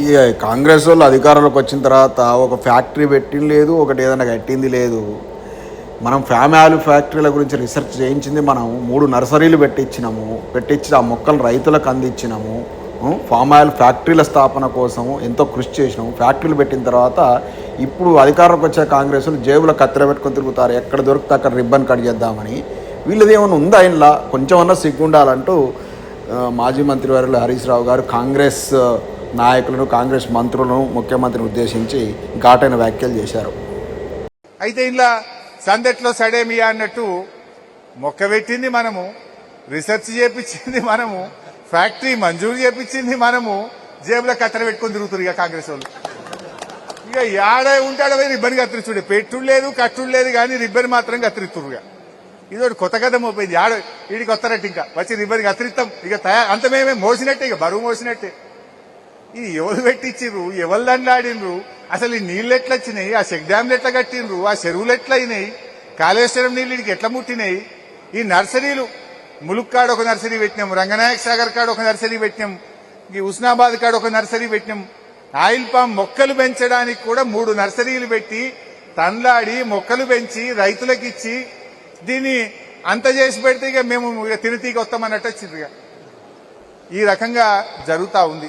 ఈ కాంగ్రెస్ వాళ్ళు అధికారంలోకి వచ్చిన తర్వాత ఒక ఫ్యాక్టరీ పెట్టింది లేదు ఒకటి ఏదైనా కట్టింది లేదు. మనం ఫ్యామ్ ఫ్యాక్టరీల గురించి రీసెర్చ్ చేయించింది మనం మూడు నర్సరీలు పెట్టించినాము. పెట్టించి ఆ మొక్కలు రైతులకు అందించినాము. ఫామాయిల్ ఫామ్ ఆయిల్ ఫ్యాక్టరీల స్థాపన కోసం ఎంతో కృషి చేసినాము. ఫ్యాక్టరీలు పెట్టిన తర్వాత ఇప్పుడు అధికారంలోకి వచ్చే కాంగ్రెస్ వాళ్ళు జేబులో కత్తెర పెట్టుకొని తిరుగుతారు. ఎక్కడ దొరికితే అక్కడ రిబ్బన్ కట్ చేద్దామని. వీళ్ళది ఏమైనా ఉందా ఆయనలా కొంచెమన్నా సిగ్గుండాలంటూ మాజీ మంత్రి వారు హరీష్ రావు గారు కాంగ్రెస్ నాయకులను కాంగ్రెస్ మంత్రులను ముఖ్యమంత్రిని ఉద్దేశించి ఘాటైన వ్యాఖ్యలు చేశారు. అయితే ఇలా సందట్లో సడేమియా అన్నట్టు మొక్క పెట్టింది మనము రీసెర్చ్ చేపించింది మనము ఫ్యాక్టరీ మంజూరు చేపించింది మనము జేబులో కత్తెర పెట్టుకుని తిరుగుతారు ఇక కాంగ్రెస్ వాళ్ళు. ఇక యాడ ఉంటాడో రిబ్బన్ కత్తిరిచుడే పెట్టుడు లేదు కట్టుడు లేదు కానీ రిబ్బన్ మాత్రం కత్తిరిస్తురు ఇది ఒకటి కొత్త కథ మోపోయింది ఆడ వీడికి వస్తారట ఇంకా. వచ్చి రిబ్బన్ కత్తిరిస్తాం. ఇక తయారు అంత మేమే మోసినట్టే ఇక బరువు మోసినట్టే. ఇది ఎవరు పెట్టించిండ్రు ఎవరు దండాడినరు అసలు ఈ నీళ్ళు ఎట్లా వచ్చినాయి ఆ చెక్ డ్యామ్లు ఎట్లా కట్టినరు ఆ చెరువులు ఎట్లా అయినాయి కాళేశ్వరం నీళ్ళు ఇడికి ఎట్లా ముట్టినాయి? ఈ నర్సరీలు ములుక్కాడ ఒక నర్సరీ పెట్టినాం రంగనాయక్ సాగర్ కాడ ఒక నర్సరీ పెట్టినాం ఈ ఉస్నాబాద్ కాడ ఒక నర్సరీ పెట్టినాం. ఆయిల్ పామ్ మొక్కలు పెంచడానికి కూడా మూడు నర్సరీలు పెట్టి తండ్లాడి మొక్కలు పెంచి రైతులకు ఇచ్చి దీన్ని అంత చేసి పెడితే ఇక మేము ఇక తిరితీకి వస్తామన్నట్టు వచ్చిండ్రు ఇక. ఈ రకంగా జరుగుతా ఉంది.